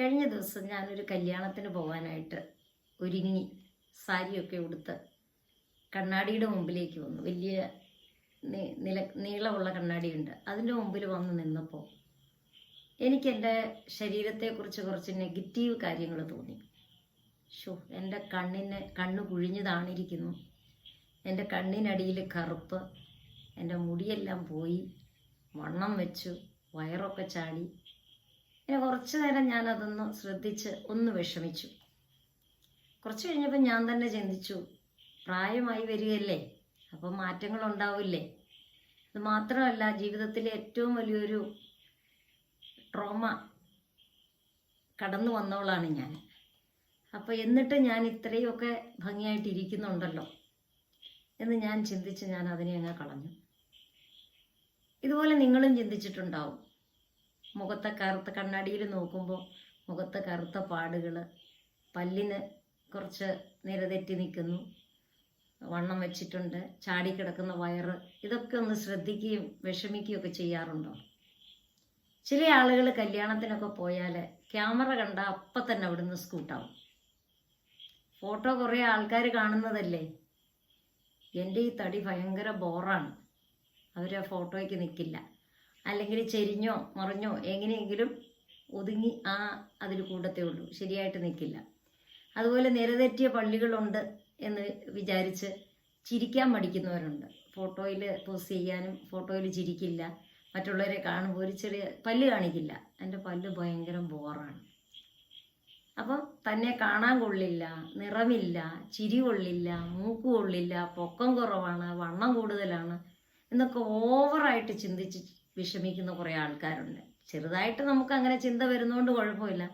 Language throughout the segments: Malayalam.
കഴിഞ്ഞ ദിവസം ഞാനൊരു കല്യാണത്തിന് പോകാനായിട്ട് ഒരുങ്ങി സാരിയൊക്കെ ഉടുത്ത് കണ്ണാടിയുടെ മുമ്പിലേക്ക് വന്നു. വലിയ നില നീളമുള്ള കണ്ണാടിയുണ്ട്. അതിന്റെ മുമ്പിൽ വന്ന് നിന്നപ്പോൾ എനിക്ക് എന്റെ ശരീരത്തെക്കുറിച്ച് കുറച്ച് നെഗറ്റീവ് കാര്യങ്ങൾ തോന്നി. ഷോ എന്റെ കണ്ണിന് കണ്ണ് കുഴിഞ്ഞതാണിരിക്കുന്നു. എന്റെ കണ്ണിനടിയിൽ കറുപ്പ് എന്റെ മുടിയെല്ലാം പോയി വണ്ണം വെച്ചു വയറൊക്കെ ചാടി. പിന്നെ കുറച്ചു നേരം ഞാൻ ഞാനതൊന്ന് ശ്രദ്ധിച്ച് ഒന്ന് വിഷമിച്ചു. കുറച്ച് കഴിഞ്ഞപ്പോൾ ഞാൻ തന്നെ ചിന്തിച്ചു പ്രായമായി വരികയല്ലേ? അപ്പോൾ മാറ്റങ്ങൾ ഉണ്ടാവില്ലേ അത് മാത്രമല്ല ജീവിതത്തിലെ ഏറ്റവും വലിയൊരു ട്രോമ കടന്നു വന്നവളാണ് ഞാൻ. അപ്പോൾ എന്നിട്ട് ഞാൻ ഇത്രയൊക്കെ ഭംഗിയായിട്ട് ഇരിക്കുന്നുണ്ടല്ലോ എന്ന് ഞാൻ ചിന്തിച്ച് ഞാൻ അതിനെ അങ്ങ് കളഞ്ഞു. ഇതുപോലെ നിങ്ങളും ചിന്തിച്ചിട്ടുണ്ടാവും. മുഖത്തെ കറുത്ത കണ്ണാടിയിൽ നോക്കുമ്പോൾ മുഖത്തെ കറുത്ത പാടുകൾ പല്ലിന് കുറച്ച് നിരതെറ്റി നിൽക്കുന്നു വണ്ണം വെച്ചിട്ടുണ്ട്. ചാടി കിടക്കുന്ന വയറ്. ഇതൊക്കെ ഒന്ന് ശ്രദ്ധിക്കുകയും വിഷമിക്കുകയൊക്കെ ചെയ്യാറുണ്ടോ? ചില ആളുകൾ കല്യാണത്തിനൊക്കെ പോയാൽ ക്യാമറ കണ്ട അപ്പം തന്നെ അവിടുന്ന് സ്കൂട്ടാവും. ഫോട്ടോ കുറേ ആൾക്കാർ കാണുന്നതല്ലേ? എന്റെ ഈ തടി ഭയങ്കര ബോറാണ്. അവർ ആ ഫോട്ടോയ്ക്ക് നിൽക്കില്ല അല്ലെങ്കിൽ ചെരിഞ്ഞോ മറിഞ്ഞോ എങ്ങനെയെങ്കിലും ഒതുങ്ങി ആ അതിൽ കൂടത്തേ ഉള്ളൂ. ശരിയായിട്ട് നിൽക്കില്ല. അതുപോലെ നിരതെറ്റിയ പള്ളികളുണ്ട് എന്ന് വിചാരിച്ച് ചിരിക്കാൻ മടിക്കുന്നവരുണ്ട്. ഫോട്ടോയിൽ പോസ്റ്റ് ചെയ്യാനും ഫോട്ടോയിൽ ചിരിക്കില്ല. മറ്റുള്ളവരെ കാണുമ്പോൾ ഒരു ചെറിയ പല്ല് കാണിക്കില്ല. എന്റെ പല്ല് ഭയങ്കര ബോറാണ്. അപ്പം തന്നെ കാണാൻ കൊള്ളില്ല നിറമില്ല ചിരി കൊള്ളില്ല മൂക്ക് കൊള്ളില്ല പൊക്കം കുറവാണ് വണ്ണം കൂടുതലാണ് എന്നൊക്കെ ഓവറായിട്ട് ചിന്തിച്ച് വിഷമിക്കുന്ന കുറേ ആൾക്കാരുണ്ട്. ചെറുതായിട്ട് നമുക്ക് അങ്ങനെ ചിന്ത വരുന്നതുകൊണ്ട് കുഴപ്പമില്ല.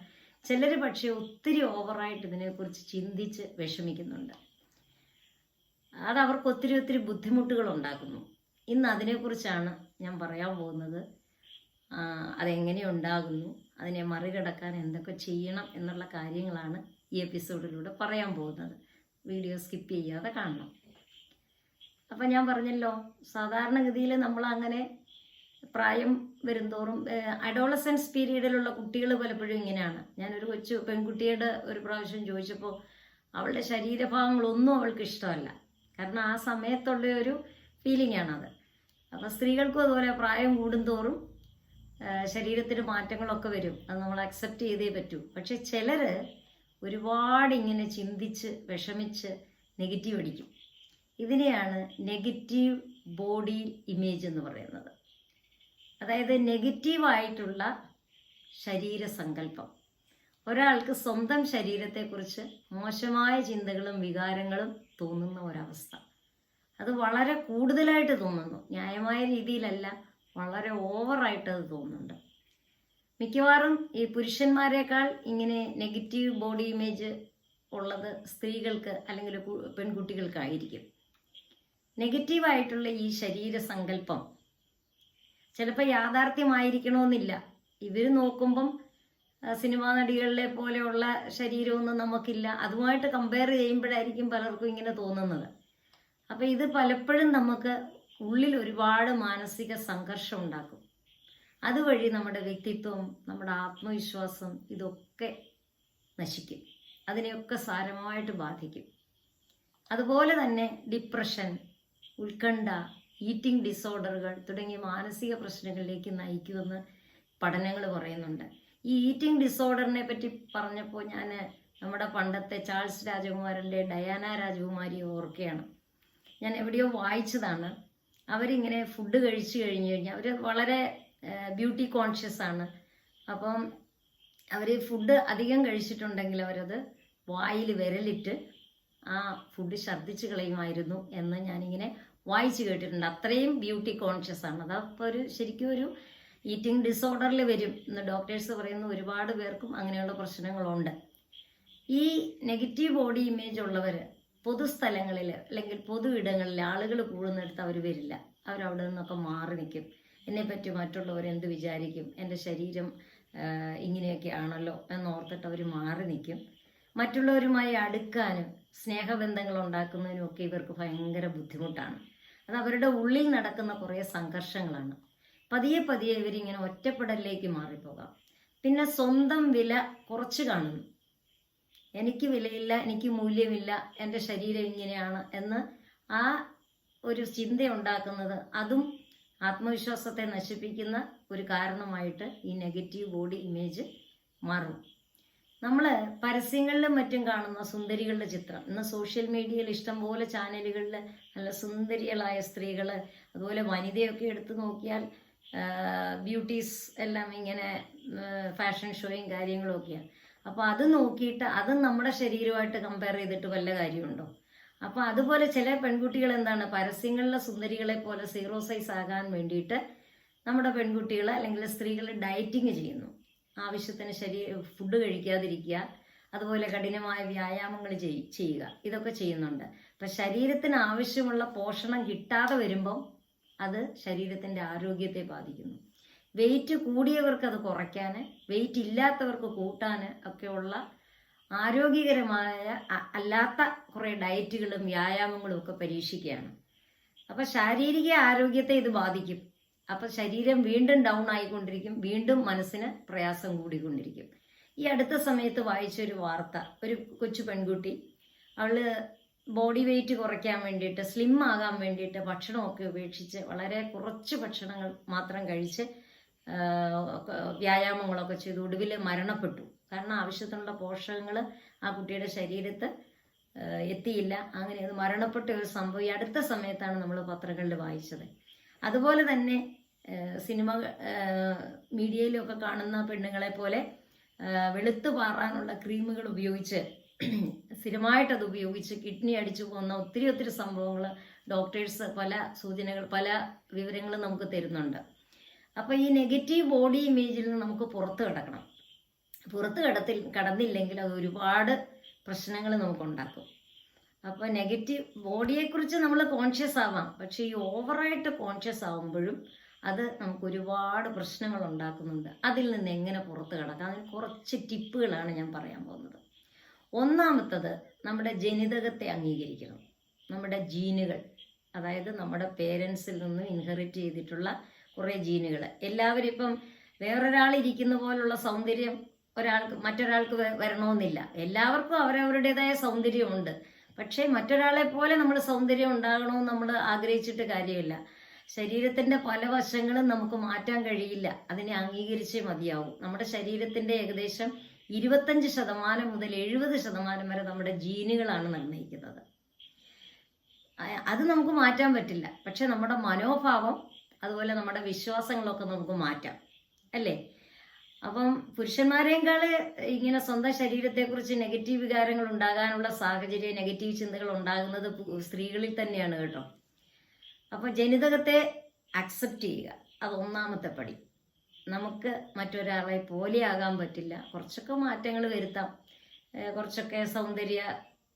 ചിലർ പക്ഷേ ഒത്തിരി ഓവറായിട്ട് ഇതിനെക്കുറിച്ച് ചിന്തിച്ച് വിഷമിക്കുന്നുണ്ട്. അത് അവർക്ക് ഒത്തിരി ഒത്തിരി ബുദ്ധിമുട്ടുകൾ ഉണ്ടാക്കുന്നു ഇന്ന് അതിനെക്കുറിച്ചാണ് ഞാൻ പറയാൻ പോകുന്നത്. അതെങ്ങനെ ഉണ്ടാകുന്നു അതിനെ മറികടക്കാൻ എന്തൊക്കെ ചെയ്യണം എന്നുള്ള കാര്യങ്ങളാണ് ഈ എപ്പിസോഡിലൂടെ പറയാൻ പോകുന്നത്. വീഡിയോ സ്കിപ്പ് ചെയ്യാതെ കാണണം. അപ്പം ഞാൻ പറഞ്ഞല്ലോ സാധാരണഗതിയിൽ നമ്മൾ അങ്ങനെ പ്രായം വരുംതോറും അഡോളസൻസ് പീരീഡിലുള്ള കുട്ടികൾ പലപ്പോഴും ഇങ്ങനെയാണ്. ഞാനൊരു കൊച്ചു പെൺകുട്ടിയുടെ ഒരു പ്രാവശ്യം ചോദിച്ചപ്പോൾ അവളുടെ ശരീരഭാഗങ്ങളൊന്നും അവൾക്ക് ഇഷ്ടമല്ല. കാരണം ആ സമയത്തുള്ള ഒരു ഫീലിംഗ് ആണത്. അപ്പോൾ സ്ത്രീകൾക്കും അതുപോലെ പ്രായം കൂടുന്തോറും ശരീരത്തിന് മാറ്റങ്ങളൊക്കെ വരും. അത് നമ്മൾ അക്സെപ്റ്റ് ചെയ്തേ പറ്റൂ. പക്ഷെ ചിലർ ഒരുപാട് ഇങ്ങനെ ചിന്തിച്ച് വിഷമിച്ച് നെഗറ്റീവ് അടിക്കും. ഇതിനെയാണ് നെഗറ്റീവ് ബോഡി ഇമേജ് എന്ന് പറയുന്നത്. അതായത് നെഗറ്റീവായിട്ടുള്ള ശരീരസങ്കല്പം. ഒരാൾക്ക് സ്വന്തം ശരീരത്തെക്കുറിച്ച് മോശമായ ചിന്തകളും വികാരങ്ങളും തോന്നുന്ന ഒരവസ്ഥ. അത് വളരെ കൂടുതലായിട്ട് തോന്നുന്നു. ന്യായമായ രീതിയിലല്ല വളരെ ഓവറായിട്ട് അത് തോന്നുന്നുണ്ട്. മിക്കവാറും ഈ പുരുഷന്മാരെക്കാൾ ഇങ്ങനെ നെഗറ്റീവ് ബോഡി ഇമേജ് ഉള്ളത് സ്ത്രീകൾക്ക് അല്ലെങ്കിൽ പെൺകുട്ടികൾക്കായിരിക്കും. നെഗറ്റീവായിട്ടുള്ള ഈ ശരീര ശരീരസങ്കല്പം ചിലപ്പോൾ യാഥാർത്ഥ്യമായിരിക്കണമെന്നില്ല ഇവർ നോക്കുമ്പം സിനിമാ നടികളിലെ പോലെയുള്ള ശരീരമൊന്നും നമുക്കില്ല. അതുമായിട്ട് കമ്പയർ ചെയ്യുമ്പോഴായിരിക്കും പലർക്കും ഇങ്ങനെ തോന്നുന്നത്. അപ്പോൾ ഇത് പലപ്പോഴും നമുക്ക് ഉള്ളിൽ ഒരുപാട് മാനസിക സംഘർഷം ഉണ്ടാക്കും. അതുവഴി നമ്മുടെ വ്യക്തിത്വം നമ്മുടെ ആത്മവിശ്വാസം ഇതൊക്കെ നശിക്കും. അതിനെയൊക്കെ സാരമായിട്ട് ബാധിക്കും. അതുപോലെ തന്നെ ഡിപ്രഷൻ ഉത്കണ്ഠ ഈറ്റിംഗ് ഡിസോർഡറുകൾ തുടങ്ങിയ മാനസിക പ്രശ്നങ്ങളിലേക്ക് നയിക്കുമെന്ന് പഠനങ്ങൾ പറയുന്നുണ്ട്. ഈ ഈറ്റിംഗ് ഡിസോർഡറിനെ പറ്റി പറഞ്ഞപ്പോൾ ഞാൻ നമ്മുടെ പണ്ടത്തെ ചാൾസ് രാജകുമാരന്റെ ഡയാന രാജകുമാരി ഓർക്കുകയാണ്. ഞാൻ എവിടെയോ വായിച്ചതാണ്. അവരിങ്ങനെ ഫുഡ് കഴിച്ചു കഴിഞ്ഞു കഴിഞ്ഞാൽ അവർ വളരെ ബ്യൂട്ടി കോൺഷ്യസ് ആണ്. അപ്പം അവർ ഫുഡ് അധികം കഴിച്ചിട്ടുണ്ടെങ്കിൽ അവരത് വായിൽ വിരലിട്ട് ആ ഫുഡ് ഛർദ്ദിച്ച് കളയുമായിരുന്നു എന്ന് ഞാനിങ്ങനെ വായിച്ചു കേട്ടിട്ടുണ്ട്. അത്രയും ബ്യൂട്ടി കോൺഷ്യസ് ആണ്. അതപ്പോൾ ഒരു ശരിക്കും ഒരു ഈറ്റിംഗ് ഡിസോർഡറിൽ വരും എന്ന് ഡോക്ടേഴ്സ് പറയുന്ന ഒരുപാട് പേർക്കും അങ്ങനെയുള്ള പ്രശ്നങ്ങളുണ്ട്. ഈ നെഗറ്റീവ് ബോഡി ഇമേജ് ഉള്ളവർ പൊതുസ്ഥലങ്ങളിൽ അല്ലെങ്കിൽ പൊതു ഇടങ്ങളിൽ ആളുകൾ കൂടുന്നിടത്ത് അവർ വരില്ല. അവരവിടെ നിന്നൊക്കെ മാറി നിൽക്കും എന്നെപ്പറ്റി മറ്റുള്ളവർ എന്ത് വിചാരിക്കും? എന്റെ ശരീരം ഇങ്ങനെയൊക്കെ ആണല്ലോ എന്നോർത്തിട്ട് അവർ മാറി നിൽക്കും മറ്റുള്ളവരുമായി അടുക്കാനും സ്നേഹബന്ധങ്ങൾ ഉണ്ടാക്കുന്നതിനും ഒക്കെ ഇവർക്ക് ഭയങ്കര ബുദ്ധിമുട്ടാണ്. അത് അവരുടെ ഉള്ളിൽ നടക്കുന്ന കുറേ സംഘർഷങ്ങളാണ്. പതിയെ പതിയെ ഇവരിങ്ങനെ ഒറ്റപ്പെടലിലേക്ക് മാറിപ്പോകാം. പിന്നെ സ്വന്തം വില കുറച്ച് കാണുന്നു. എനിക്ക് വിലയില്ല എനിക്ക് മൂല്യമില്ല എന്റെ ശരീരം ഇങ്ങനെയാണ് എന്ന് ആ ഒരു ചിന്ത ഉണ്ടാക്കുന്നത് അതും ആത്മവിശ്വാസത്തെ നശിപ്പിക്കുന്ന ഒരു കാരണമായിട്ട് ഈ നെഗറ്റീവ് ബോഡി ഇമേജ് മാറും. നമ്മൾ പരസ്യങ്ങളിലും മറ്റും കാണുന്ന സുന്ദരികളുടെ ചിത്രം. ഇന്ന് സോഷ്യൽ മീഡിയയിൽ ഇഷ്ടം പോലെ ചാനലുകളിൽ നല്ല സുന്ദരികളായ സ്ത്രീകൾ അതുപോലെ വനിതയൊക്കെ എടുത്തു നോക്കിയാൽ ബ്യൂട്ടീസ് എല്ലാം ഇങ്ങനെ ഫാഷൻ ഷോയും കാര്യങ്ങളും ഒക്കെയാണ്. അപ്പോൾ അത് നോക്കിയിട്ട് അത് നമ്മുടെ ശരീരമായിട്ട് കമ്പയർ ചെയ്തിട്ട് വല്ല കാര്യമുണ്ടോ? അപ്പോൾ അതുപോലെ ചില പെൺകുട്ടികൾ എന്താണ് പരസ്യങ്ങളിലെ സുന്ദരികളെ പോലെ സീറോ സൈസ് ആകാൻ വേണ്ടിയിട്ട് നമ്മുടെ പെൺകുട്ടികൾ അല്ലെങ്കിൽ സ്ത്രീകൾ ഡയറ്റിങ് ചെയ്യുന്നു. ആവശ്യത്തിന് ശരീര ഫുഡ് കഴിക്കാതിരിക്കുക അതുപോലെ കഠിനമായ വ്യായാമങ്ങൾ ചെയ് ചെയ്യുക. ഇതൊക്കെ ചെയ്യുന്നുണ്ട്. അപ്പം ശരീരത്തിന് ആവശ്യമുള്ള പോഷണം കിട്ടാതെ വരുമ്പം അത് ശരീരത്തിന്റെ ആരോഗ്യത്തെ ബാധിക്കുന്നു. വെയിറ്റ് കൂടിയവർക്ക് അത് കുറയ്ക്കാൻ വെയിറ്റ് ഇല്ലാത്തവർക്ക് കൂട്ടാൻ ഒക്കെയുള്ള ആരോഗ്യകരമായ അല്ലാത്ത കുറേ ഡയറ്റുകളും വ്യായാമങ്ങളും ഒക്കെ പരീക്ഷിക്കുകയാണ്. അപ്പൊ ശാരീരിക ആരോഗ്യത്തെ ഇത് ബാധിക്കും. അപ്പൊ ശരീരം വീണ്ടും ഡൗൺ ആയിക്കൊണ്ടിരിക്കും വീണ്ടും മനസ്സിന് പ്രയാസം കൂടിക്കൊണ്ടിരിക്കും. ഈ അടുത്ത സമയത്ത് വായിച്ചൊരു വാർത്ത ഒരു കൊച്ചു പെൺകുട്ടി അവൾ ബോഡി വെയിറ്റ് കുറയ്ക്കാൻ വേണ്ടിയിട്ട് സ്ലിം ആകാൻ വേണ്ടിയിട്ട് ഭക്ഷണമൊക്കെ ഉപേക്ഷിച്ച് വളരെ കുറച്ച് ഭക്ഷണങ്ങൾ മാത്രം കഴിച്ച് വ്യായാമങ്ങളൊക്കെ ചെയ്തു ഒടുവിൽ മരണപ്പെട്ടു. കാരണം ആവശ്യത്തിനുള്ള പോഷകങ്ങൾ ആ കുട്ടിയുടെ ശരീരത്ത് എത്തിയില്ല. അങ്ങനെ അത് മരണപ്പെട്ട ഒരു സംഭവം. ഈ അടുത്ത സമയത്താണ് നമ്മൾ പത്രങ്ങളിൽ വായിച്ചത്. അതുപോലെ തന്നെ സിനിമ മീഡിയയിലൊക്കെ കാണുന്ന പെണ്ണുങ്ങളെ പോലെ വെളുത്തു പാറാനുള്ള ക്രീമുകൾ ഉപയോഗിച്ച് സ്ഥിരമായിട്ടത് ഉപയോഗിച്ച് കിഡ്നി അടിച്ചു പോകുന്ന ഒത്തിരി ഒത്തിരി സംഭവങ്ങൾ ഡോക്ടേഴ്സ് പല സൂചനകൾ പല വിവരങ്ങളും നമുക്ക് തരുന്നുണ്ട്. അപ്പോൾ ഈ നെഗറ്റീവ് ബോഡി ഇമേജിൽ നിന്ന് നമുക്ക് പുറത്ത് കിടക്കണം. പുറത്ത് കടത്തിൽ കടന്നില്ലെങ്കിൽ അത് ഒരുപാട് പ്രശ്നങ്ങൾ നമുക്കുണ്ടാക്കും അപ്പോൾ നെഗറ്റീവ് ബോഡിയെക്കുറിച്ച് നമ്മൾ കോൺഷ്യസ് ആവാം. പക്ഷേ ഈ ഓവറായിട്ട് കോൺഷ്യസ് ആവുമ്പോഴും അത് നമുക്ക് ഒരുപാട് പ്രശ്നങ്ങൾ ഉണ്ടാക്കുന്നുണ്ട്. അതിൽ നിന്ന് എങ്ങനെ പുറത്ത് കിടക്കാം? അതിന് കുറച്ച് ടിപ്പുകളാണ് ഞാൻ പറയാൻ പോകുന്നത്. ഒന്നാമത്തത് നമ്മുടെ ജനിതകത്തെ അംഗീകരിക്കണം. നമ്മുടെ ജീനുകൾ അതായത് നമ്മുടെ പേരൻസിൽ നിന്ന് ഇൻഹെറിറ്റ് ചെയ്തിട്ടുള്ള കുറേ ജീനുകൾ. എല്ലാവരും ഇപ്പം വേറൊരാൾ ഇരിക്കുന്ന പോലുള്ള സൗന്ദര്യം ഒരാൾക്ക് മറ്റൊരാൾക്ക് വരണമെന്നില്ല. എല്ലാവർക്കും അവരവരുടേതായ സൗന്ദര്യമുണ്ട്. പക്ഷേ മറ്റൊരാളെ പോലെ നമ്മൾ സൗന്ദര്യം ഉണ്ടാകണമെന്ന് നമ്മൾ ആഗ്രഹിച്ചിട്ട് കാര്യമില്ല. ശരീരത്തിന്റെ പല വശങ്ങളും നമുക്ക് മാറ്റാൻ കഴിയില്ല. അതിനെ അംഗീകരിച്ചേ മതിയാവും. നമ്മുടെ ശരീരത്തിന്റെ ഏകദേശം ഇരുപത്തഞ്ച് ശതമാനം മുതൽ എഴുപത് ശതമാനം വരെ നമ്മുടെ ജീനുകളാണ് നിർണയിക്കുന്നത്. അത് നമുക്ക് മാറ്റാൻ പറ്റില്ല. പക്ഷെ നമ്മുടെ മനോഭാവം അതുപോലെ നമ്മുടെ വിശ്വാസങ്ങളൊക്കെ നമുക്ക് മാറ്റാം. അല്ലേ? അപ്പം പുരുഷന്മാരെക്കാൾ ഇങ്ങനെ സ്വന്തം ശരീരത്തെക്കുറിച്ച് നെഗറ്റീവ് വികാരങ്ങൾ ഉണ്ടാകാനുള്ള സാഹചര്യം നെഗറ്റീവ് ചിന്തകൾ ഉണ്ടാകുന്നത് സ്ത്രീകളിൽ തന്നെയാണ് കേട്ടോ. അപ്പോൾ ജനിതകത്തെ അക്സെപ്റ്റ് ചെയ്യുക. അത് ഒന്നാമത്തെ പടി. നമുക്ക് മറ്റൊരാളെ പോലെയാകാൻ പറ്റില്ല. കുറച്ചൊക്കെ മാറ്റങ്ങൾ വരുത്താം. കുറച്ചൊക്കെ സൗന്ദര്യ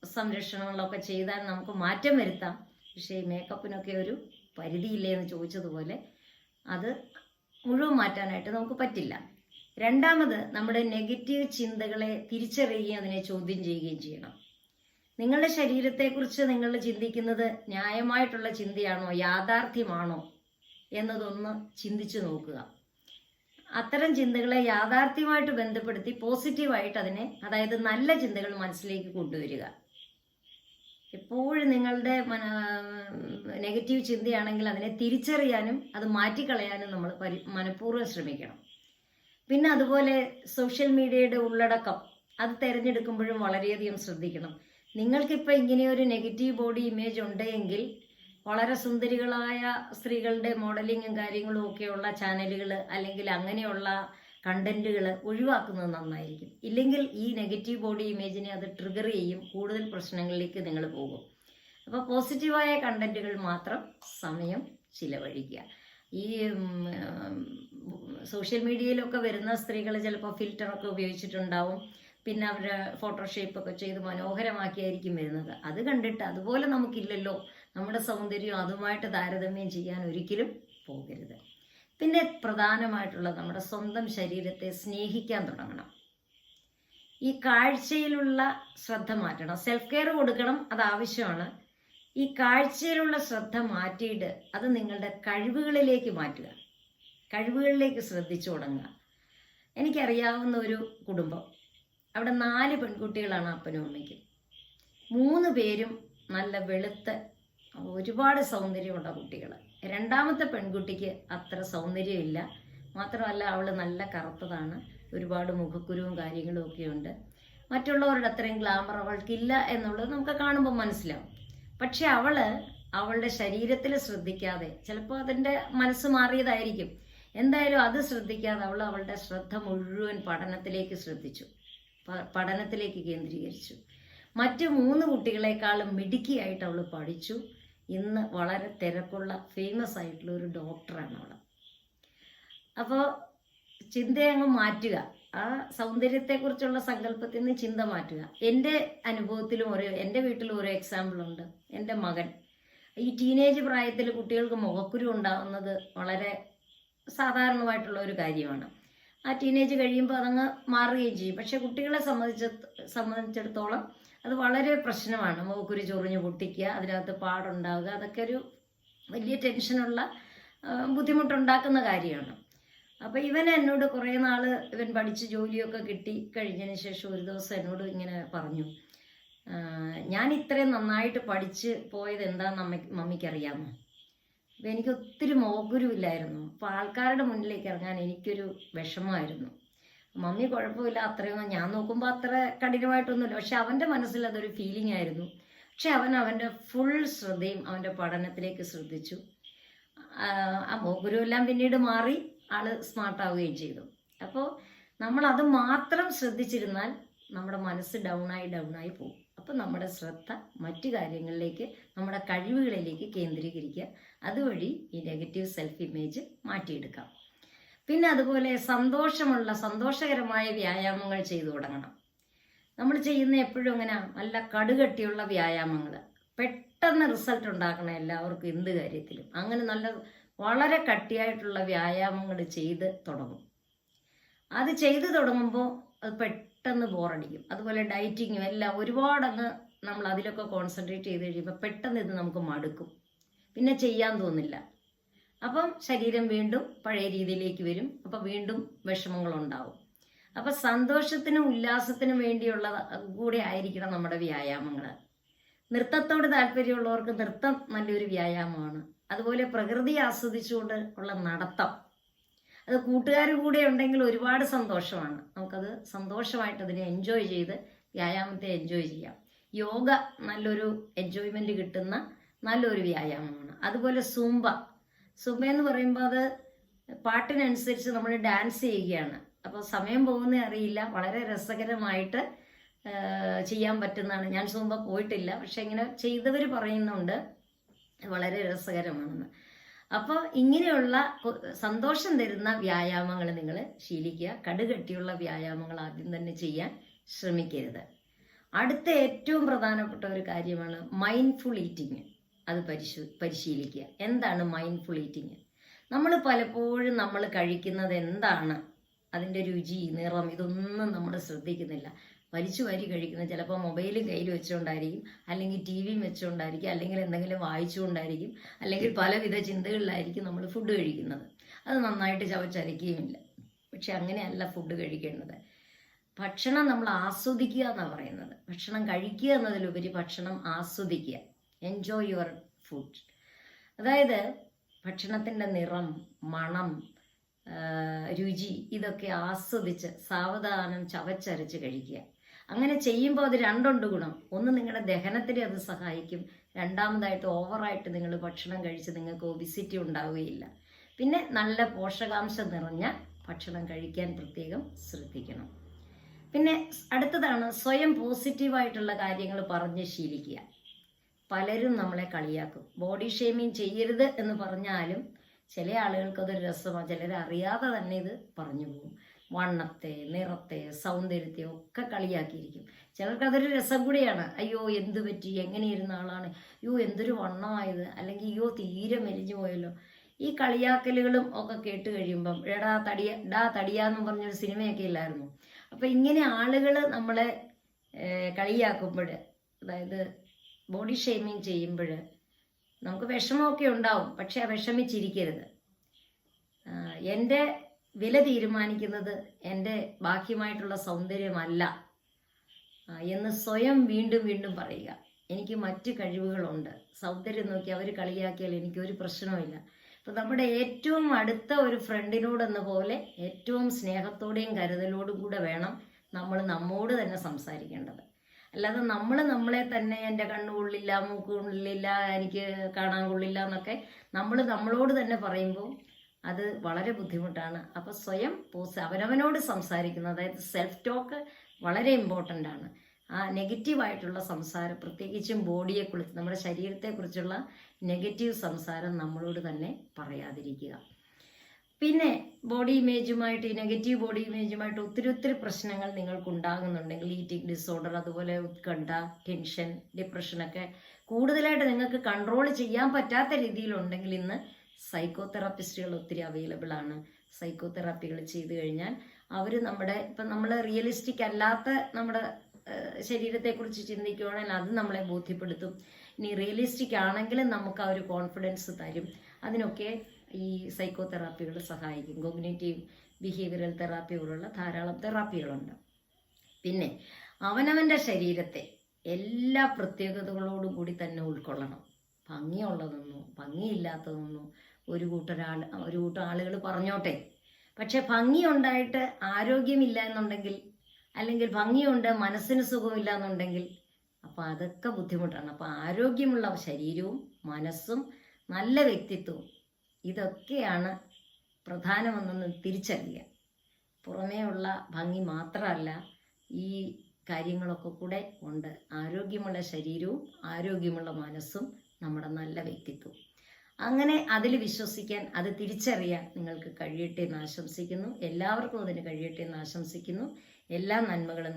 സംരക്ഷണങ്ങളൊക്കെ ചെയ്താൽ നമുക്ക് മാറ്റം വരുത്താം. പക്ഷേ ഈ മേക്കപ്പിനൊക്കെ ഒരു പരിധിയില്ലേ എന്ന് ചോദിച്ചതുപോലെ അത് മുഴുവൻ മാറ്റാനായിട്ട് നമുക്ക് പറ്റില്ല. രണ്ടാമത് നമ്മുടെ നെഗറ്റീവ് ചിന്തകളെ തിരിച്ചറിയുകയും അതിനെ ചോദ്യം ചെയ്യുകയും ചെയ്യണം. നിങ്ങളുടെ ശരീരത്തെക്കുറിച്ച് നിങ്ങൾ ചിന്തിക്കുന്നത് ന്യായമായിട്ടുള്ള ചിന്തയാണോ യാഥാർത്ഥ്യമാണോ എന്നതൊന്ന് ചിന്തിച്ചു നോക്കുക. അത്തരം ചിന്തകളെ യാഥാർത്ഥ്യമായിട്ട് ബന്ധപ്പെടുത്തി പോസിറ്റീവായിട്ട് അതിനെ അതായത് നല്ല ചിന്തകൾ മനസ്സിലേക്ക് കൊണ്ടുവരിക. എപ്പോഴും നിങ്ങളുടെ നെഗറ്റീവ് ചിന്തയാണെങ്കിൽ അതിനെ തിരിച്ചറിയാനും അത് മാറ്റിക്കളയാനും നമ്മൾ മനഃപൂർവം ശ്രമിക്കണം. പിന്നെ അതുപോലെ സോഷ്യൽ മീഡിയയുടെ ഉള്ളടക്കം അത് തിരഞ്ഞെടുക്കുമ്പോഴും വളരെയധികം ശ്രദ്ധിക്കണം. നിങ്ങൾക്കിപ്പോൾ ഇങ്ങനെയൊരു നെഗറ്റീവ് ബോഡി ഇമേജ് ഉണ്ടെങ്കിൽ വളരെ സുന്ദരികളായ സ്ത്രീകളുടെ മോഡലിങ്ങും കാര്യങ്ങളും ഒക്കെയുള്ള ചാനലുകൾ അല്ലെങ്കിൽ അങ്ങനെയുള്ള കണ്ടന്റുകൾ ഒഴിവാക്കുന്നത് നന്നായിരിക്കും. ഇല്ലെങ്കിൽ ഈ നെഗറ്റീവ് ബോഡി ഇമേജിനെ അത് ട്രിഗർ ചെയ്യും കൂടുതൽ പ്രശ്നങ്ങളിലേക്ക് നിങ്ങൾ പോകും. അപ്പോൾ പോസിറ്റീവായ കണ്ടന്റുകൾ മാത്രം സമയം ചിലവഴിക്കുക. ഈ സോഷ്യൽ മീഡിയയിലൊക്കെ വരുന്ന സ്ത്രീകൾ ചിലപ്പോൾ ഫിൽറ്ററൊക്കെ ഉപയോഗിച്ചിട്ടുണ്ടാവും. പിന്നെ അവരുടെ ഫോട്ടോഷേപ്പ് ഒക്കെ ചെയ്ത് മനോഹരമാക്കിയായിരിക്കും വരുന്നത്. അത് കണ്ടിട്ട് അതുപോലെ നമുക്കില്ലല്ലോ. നമ്മുടെ സൗന്ദര്യം അതുമായിട്ട് താരതമ്യം ചെയ്യാൻ ഒരിക്കലും പോകരുത്. പിന്നെ പ്രധാനമായിട്ടുള്ള നമ്മുടെ സ്വന്തം ശരീരത്തെ സ്നേഹിക്കാൻ തുടങ്ങണം. ഈ കാഴ്ചയിലുള്ള ശ്രദ്ധ മാറ്റണം. സെൽഫ് കെയർ കൊടുക്കണം അത് ആവശ്യമാണ്. ഈ കാഴ്ചയിലുള്ള ശ്രദ്ധ മാറ്റിയിട്ട് അത് നിങ്ങളുടെ കഴിവുകളിലേക്ക് മാറ്റുക. കഴിവുകളിലേക്ക് ശ്രദ്ധിച്ചു തുടങ്ങുക. എനിക്കറിയാവുന്ന ഒരു കുടുംബം. അവിടെ നാല് പെൺകുട്ടികളാണ് അപ്പനും അമ്മയ്ക്കും. മൂന്ന് പേരും നല്ല വെളുത്ത ഒരുപാട് സൗന്ദര്യമുള്ള കുട്ടികൾ രണ്ടാമത്തെ പെൺകുട്ടിക്ക് അത്ര സൗന്ദര്യമില്ല. മാത്രമല്ല അവൾ നല്ല കറുത്തതാണ്. ഒരുപാട് മുഖക്കുരുവും കാര്യങ്ങളും ഒക്കെ ഉണ്ട്. മറ്റുള്ളവരുടെ അത്രയും ഗ്ലാമർ അവൾക്കില്ല എന്നുള്ളത് നമുക്ക് കാണുമ്പോൾ മനസ്സിലാവും. പക്ഷെ അവൾ അവളുടെ ശരീരത്തിൽ ശ്രദ്ധിക്കാതെ ചിലപ്പോൾ അതിന്റെ മനസ്സ് മാറിയതായിരിക്കും. എന്തായാലും അത് ശ്രദ്ധിക്കാതെ അവൾ അവളുടെ ശ്രദ്ധ മുഴുവൻ പഠനത്തിലേക്ക് ശ്രദ്ധിച്ചു. പഠനത്തിലേക്ക് കേന്ദ്രീകരിച്ചു. മറ്റ് മൂന്ന് കുട്ടികളെക്കാളും മിടുക്കിയായിട്ട് അവൾ പഠിച്ചു. ഇന്ന് വളരെ തിരക്കുള്ള ഫേമസ് ആയിട്ടുള്ള ഒരു ഡോക്ടറാണ് അവൾ അപ്പോൾ ചിന്തയങ്ങ് മാറ്റുക. ആ സൗന്ദര്യത്തെക്കുറിച്ചുള്ള സങ്കല്പത്തിൽ നിന്ന് ചിന്ത മാറ്റുക. എന്റെ അനുഭവത്തിലും ഓരോ എന്റെ വീട്ടിലും ഒരു എക്സാമ്പിൾ ഉണ്ട്. എന്റെ മകൻ. ഈ ടീനേജ് പ്രായത്തിൽ കുട്ടികൾക്ക് മുഖക്കുരു ഉണ്ടാകുന്നത് വളരെ സാധാരണമായിട്ടുള്ള ഒരു കാര്യമാണ്. ആ ടീനേജ് കഴിയുമ്പോൾ അതങ്ങ് മാറുകയും ചെയ്യും. പക്ഷെ കുട്ടികളെ സംബന്ധിച്ച സംബന്ധിച്ചിടത്തോളം അത് വളരെ പ്രശ്നമാണ്. മുഖക്കുരു ചൊറിഞ്ഞ് പൊട്ടിക്കുക അതിനകത്ത് പാടുണ്ടാവുക അതൊക്കെ ഒരു വലിയ ടെൻഷനുള്ള ബുദ്ധിമുട്ടുണ്ടാക്കുന്ന കാര്യമാണ്. അപ്പോൾ ഇവൻ എന്നോട് കുറേ നാൾ ഇവൻ പഠിച്ച് ജോലിയൊക്കെ കിട്ടി കഴിഞ്ഞതിന് ശേഷം ഒരു ദിവസം എന്നോട് ഇങ്ങനെ പറഞ്ഞു ഞാൻ ഇത്രയും നന്നായിട്ട് പഠിച്ച് പോയത് എന്താണെന്ന് അമ്മ മമ്മിക്ക് അറിയാമോ? അപ്പം എനിക്ക് ഒത്തിരി മോഗുരുമില്ലായിരുന്നു അപ്പോൾ ആൾക്കാരുടെ മുന്നിലേക്ക് ഇറങ്ങാൻ എനിക്കൊരു വിഷമമായിരുന്നു. മമ്മി കുഴപ്പമില്ല അത്രയും ഞാൻ നോക്കുമ്പോൾ അത്ര കഠിനമായിട്ടൊന്നുമില്ല. പക്ഷെ അവന്റെ മനസ്സിൽ അതൊരു ഫീലിംഗ് ആയിരുന്നു. പക്ഷെ അവൻ അവന്റെ ഫുൾ ശ്രദ്ധയും അവന്റെ പഠനത്തിലേക്ക് ശ്രദ്ധിച്ചു. ആ, മോകുരുവെല്ലാം പിന്നീട് മാറി. ആൾ സ്മാർട്ട് ആവുകയും ചെയ്തു. അപ്പോൾ നമ്മൾ അത് മാത്രം ശ്രദ്ധിച്ചിരുന്നാൽ നമ്മുടെ മനസ്സ് ഡൗൺ ആയി ഡൗൺ ആയി പോകും. അപ്പോൾ നമ്മുടെ ശ്രദ്ധ മറ്റു കാര്യങ്ങളിലേക്ക് നമ്മുടെ കഴിവുകളിലേക്ക് കേന്ദ്രീകരിക്കുക. അതുവഴി ഈ നെഗറ്റീവ് സെൽഫ് ഇമേജ് മാറ്റിയെടുക്കാം. പിന്നെ അതുപോലെ സന്തോഷമുള്ള സന്തോഷകരമായ വ്യായാമങ്ങൾ ചെയ്തു തുടങ്ങണം. നമ്മൾ ചെയ്യുന്ന എപ്പോഴും അങ്ങനെ നല്ല കടുകട്ടിയുള്ള വ്യായാമങ്ങൾ. പെട്ടെന്ന് റിസൾട്ട് ഉണ്ടാക്കണം എല്ലാവർക്കും എന്ത് കാര്യത്തിലും. അങ്ങനെ നല്ല വളരെ കട്ടിയായിട്ടുള്ള വ്യായാമങ്ങൾ ചെയ്ത് തുടങ്ങും. അത് ചെയ്തു തുടങ്ങുമ്പോൾ അത് പെട്ടെന്ന് ബോറടിക്കും. അതുപോലെ ഡയറ്റിങ്ങും എല്ലാം ഒരുപാടങ്ങ് നമ്മൾ അതിലൊക്കെ കോൺസെൻട്രേറ്റ് ചെയ്ത് കഴിയുമ്പോൾ പെട്ടെന്ന് ഇത് നമുക്ക് മടുക്കും. പിന്നെ ചെയ്യാൻ തോന്നില്ല. അപ്പം ശരീരം വീണ്ടും പഴയ രീതിയിലേക്ക് വരും. അപ്പം വീണ്ടും വിഷമങ്ങൾ ഉണ്ടാവും അപ്പം സന്തോഷത്തിനും ഉല്ലാസത്തിനും വേണ്ടിയുള്ള കൂടെ ആയിരിക്കണം നമ്മുടെ വ്യായാമങ്ങൾ നൃത്തത്തോട് താല്പര്യമുള്ളവർക്ക് നൃത്തം നല്ലൊരു വ്യായാമമാണ്. അതുപോലെ പ്രകൃതി ആസ്വദിച്ചുകൊണ്ട് ഉള്ള നടത്തം. അത് കൂട്ടുകാർ കൂടെ ഉണ്ടെങ്കിൽ ഒരുപാട് സന്തോഷമാണ്. നമുക്കത് സന്തോഷമായിട്ട് അതിനെ എൻജോയ് ചെയ്ത് വ്യായാമത്തെ എൻജോയ് ചെയ്യാം. യോഗ നല്ലൊരു എൻജോയ്മെന്റ് കിട്ടുന്ന നല്ലൊരു വ്യായാമമാണ്. അതുപോലെ സുംബ. സുംബ എന്ന് പറയുമ്പോൾ അത് പാട്ടിനനുസരിച്ച് നമ്മൾ ഡാൻസ് ചെയ്യുകയാണ്. അപ്പോൾ സമയം പോകുന്നേ അറിയില്ല. വളരെ രസകരമായിട്ട് ചെയ്യാൻ പറ്റുന്നതാണ്. ഞാൻ സുംബ പോയിട്ടില്ല. പക്ഷെ ഇങ്ങനെ ചെയ്തവർ പറയുന്നുണ്ട്. വളരെ രസകരമാണെന്ന്. അപ്പോൾ ഇങ്ങനെയുള്ള സന്തോഷം തരുന്ന വ്യായാമങ്ങൾ നിങ്ങൾ ശീലിക്കുക. കടുകട്ടിയുള്ള വ്യായാമങ്ങൾ ആദ്യം തന്നെ ചെയ്യാൻ ശ്രമിക്കരുത്. അടുത്ത ഏറ്റവും പ്രധാനപ്പെട്ട ഒരു കാര്യമാണ് മൈൻഡ്ഫുൾ ഈറ്റിംഗ് അത് പരിശു പരിശീലിക്കുക. എന്താണ് മൈൻഡ്ഫുൾ ഈറ്റിംഗ് നമ്മൾ പലപ്പോഴും നമ്മൾ കഴിക്കുന്നത് എന്താണ്? അതിന്റെ രുചി നിറം ഇതൊന്നും നമ്മൾ ശ്രദ്ധിക്കുന്നില്ല. വലിച്ചു വാരി കഴിക്കുന്നത് ചിലപ്പോൾ മൊബൈലും കയ്യിൽ വെച്ചുകൊണ്ടായിരിക്കും അല്ലെങ്കിൽ ടി വിയും വെച്ചുകൊണ്ടായിരിക്കും അല്ലെങ്കിൽ എന്തെങ്കിലും വായിച്ചുകൊണ്ടായിരിക്കും അല്ലെങ്കിൽ പലവിധ ചിന്തകളിലായിരിക്കും നമ്മൾ ഫുഡ് കഴിക്കുന്നത്. അത് നന്നായിട്ട് ചവച്ചരയ്ക്കുകയുമില്ല. പക്ഷെ അങ്ങനെയല്ല ഫുഡ് കഴിക്കേണ്ടത്. ഭക്ഷണം നമ്മൾ ആസ്വദിക്കുക എന്നാണ് പറയുന്നത്. ഭക്ഷണം കഴിക്കുക എന്നതിലുപരി ഭക്ഷണം ആസ്വദിക്കുക. എൻജോയ് യുവർ ഫുഡ് അതായത് ഭക്ഷണത്തിന്റെ നിറം മണം രുചി ഇതൊക്കെ ആസ്വദിച്ച് സാവധാനം ചവച്ചരച്ച് കഴിക്കുക. അങ്ങനെ ചെയ്യുമ്പോൾ അത് രണ്ടുണ്ട് ഗുണം. ഒന്ന് നിങ്ങളുടെ ദഹനത്തിന് അത് സഹായിക്കും. രണ്ടാമതായിട്ട് ഓവറായിട്ട് നിങ്ങൾ ഭക്ഷണം കഴിച്ച് നിങ്ങൾക്ക് ഒബിസിറ്റി ഉണ്ടാവുകയില്ല. പിന്നെ നല്ല പോഷകാംശം നിറഞ്ഞ ഭക്ഷണം കഴിക്കാൻ പ്രത്യേകം ശ്രദ്ധിക്കണം. പിന്നെ അടുത്തതാണ് സ്വയം പോസിറ്റീവായിട്ടുള്ള കാര്യങ്ങൾ പറഞ്ഞ് ശീലിക്കുക. പലരും നമ്മളെ കളിയാക്കും. ബോഡി ഷേമിങ് ചെയ്യരുത് എന്ന് പറഞ്ഞാലും ചില ആളുകൾക്ക് അതൊരു രസമാണ് ചിലർ അറിയാതെ തന്നെ ഇത് പറഞ്ഞു പോകും. വണ്ണത്തെ നിറത്തെ സൗന്ദര്യത്തെ ഒക്കെ കളിയാക്കിയിരിക്കും. ചിലർക്ക് അതൊരു രസം കൂടിയാണ്. അയ്യോ എന്ത് പറ്റി? എങ്ങനെ ഇരുന്ന ആളാണ്? അയ്യോ എന്തൊരു വണ്ണമായത്? അല്ലെങ്കിൽ അയ്യോ തീരെ മെലിഞ്ഞു പോയല്ലോ. ഈ കളിയാക്കലുകളും ഒക്കെ കേട്ട് കഴിയുമ്പം എടാ തടിയ ഡാ തടിയാന്നും പറഞ്ഞൊരു സിനിമയൊക്കെ ഇല്ലായിരുന്നു. അപ്പം ഇങ്ങനെ ആളുകൾ നമ്മളെ കളിയാക്കുമ്പോൾ അതായത് ബോഡി ഷെയ്മിങ് ചെയ്യുമ്പോൾ നമുക്ക് വിഷമമൊക്കെ ഉണ്ടാവും. പക്ഷെ വിഷമിച്ചിരിക്കരുത്. എന്റെ വില തീരുമാനിക്കുന്നത് എന്റെ ബാഹ്യമായിട്ടുള്ള സൗന്ദര്യമല്ല എന്ന് സ്വയം വീണ്ടും വീണ്ടും പറയുക. എനിക്ക് മറ്റ് കഴിവുകളുണ്ട്. സൗന്ദര്യം നോക്കി അവർ കളിയാക്കിയാൽ എനിക്കൊരു പ്രശ്നവുമില്ല. അപ്പം നമ്മുടെ ഏറ്റവും അടുത്ത ഒരു ഫ്രണ്ടിനോടെന്ന പോലെ ഏറ്റവും സ്നേഹത്തോടെയും കരുതലോടും കൂടെ വേണം നമ്മൾ നമ്മോട് തന്നെ സംസാരിക്കേണ്ടത്. അല്ലാതെ നമ്മൾ നമ്മളെ തന്നെ എന്റെ കണ്ണു കൊള്ളില്ല എനിക്ക് കാണാൻ കൊള്ളില്ല എന്നൊക്കെ നമ്മൾ നമ്മളോട് തന്നെ പറയുമ്പോൾ അത് വളരെ ബുദ്ധിമുട്ടാണ്. അപ്പോൾ സ്വയം പോസ് അവനവനോട് സംസാരിക്കുന്നത് അതായത് സെൽഫ് ടോക്ക് വളരെ ഇമ്പോർട്ടന്റ് ആണ്. ആ നെഗറ്റീവായിട്ടുള്ള സംസാരം പ്രത്യേകിച്ചും ബോഡിയെ കുറിച്ച് നമ്മുടെ ശരീരത്തെക്കുറിച്ചുള്ള നെഗറ്റീവ് സംസാരം നമ്മളോട് തന്നെ പറയാതിരിക്കുക. പിന്നെ ബോഡി ഇമേജുമായിട്ട് ഈ നെഗറ്റീവ് ബോഡി ഇമേജുമായിട്ട് ഒത്തിരി ഒത്തിരി പ്രശ്നങ്ങൾ നിങ്ങൾക്ക് ഉണ്ടാകുന്നുണ്ടെങ്കിൽ ഈറ്റിംഗ് ഡിസോർഡർ അതുപോലെ ഉത്കണ്ഠ ടെൻഷൻ ഡിപ്രഷനൊക്കെ കൂടുതലായിട്ട് നിങ്ങൾക്ക് കൺട്രോൾ ചെയ്യാൻ പറ്റാത്ത രീതിയിലുണ്ടെങ്കിൽ ഇന്ന് സൈക്കോ തെറാപ്പിസ്റ്റുകൾ ഒത്തിരി അവൈലബിൾ ആണ്. സൈക്കോ തെറാപ്പികൾ ചെയ്തു കഴിഞ്ഞാൽ അവർ നമ്മുടെ ഇപ്പം നമ്മൾ റിയലിസ്റ്റിക് അല്ലാത്ത നമ്മുടെ ശരീരത്തെക്കുറിച്ച് ചിന്തിക്കുകയാണെങ്കിൽ അത് നമ്മളെ ബോധ്യപ്പെടുത്തും. ഇനി റിയലിസ്റ്റിക് ആണെങ്കിലും നമുക്ക് ആ ഒരു കോൺഫിഡൻസ് തരും. അതിനൊക്കെ ഈ സൈക്കോ തെറാപ്പികൾ സഹായിക്കും. കോഗ്നേറ്റീവ് ബിഹേവിയറൽ തെറാപ്പി പോലുള്ള ധാരാളം തെറാപ്പികളുണ്ട് പിന്നെ അവനവന്റെ ശരീരത്തെ എല്ലാ പ്രത്യേകതകളോടും കൂടി തന്നെ ഉൾക്കൊള്ളണം. ഭംഗിയുള്ളതെന്നോ ഭംഗിയില്ലാത്തതെന്നോ ഒരു കൂട്ടരാൾ ഒരു കൂട്ടം ആളുകൾ പറഞ്ഞോട്ടെ. പക്ഷെ ഭംഗിയുണ്ടായിട്ട് ആരോഗ്യമില്ല എന്നുണ്ടെങ്കിൽ അല്ലെങ്കിൽ ഭംഗിയുണ്ട് മനസ്സിന് സുഖമില്ല എന്നുണ്ടെങ്കിൽ അപ്പോൾ അതൊക്കെ ബുദ്ധിമുട്ടാണ്. അപ്പോൾ ആരോഗ്യമുള്ള ശരീരവും മനസ്സും നല്ല വ്യക്തിത്വവും ഇതൊക്കെയാണ് പ്രധാനമെന്നൊന്ന് തിരിച്ചറിയുക. പുറമേ ഉള്ള ഭംഗി മാത്രമല്ല ഈ കാര്യങ്ങളൊക്കെ കൂടെ ഉണ്ട്. ആരോഗ്യമുള്ള ശരീരവും ആരോഗ്യമുള്ള മനസ്സും നമ്മുടെ നല്ല വ്യക്തിത്വം അങ്ങനെ അതിൽ വിശ്വസിക്കാൻ അത് തിരിച്ചറിയാൻ നിങ്ങൾക്ക് കഴിയട്ടെ എന്ന് ആശംസിക്കുന്നു. എല്ലാവർക്കും അതിന് കഴിയട്ടെ എന്ന് ആശംസിക്കുന്നു. എല്ലാ നന്മകളും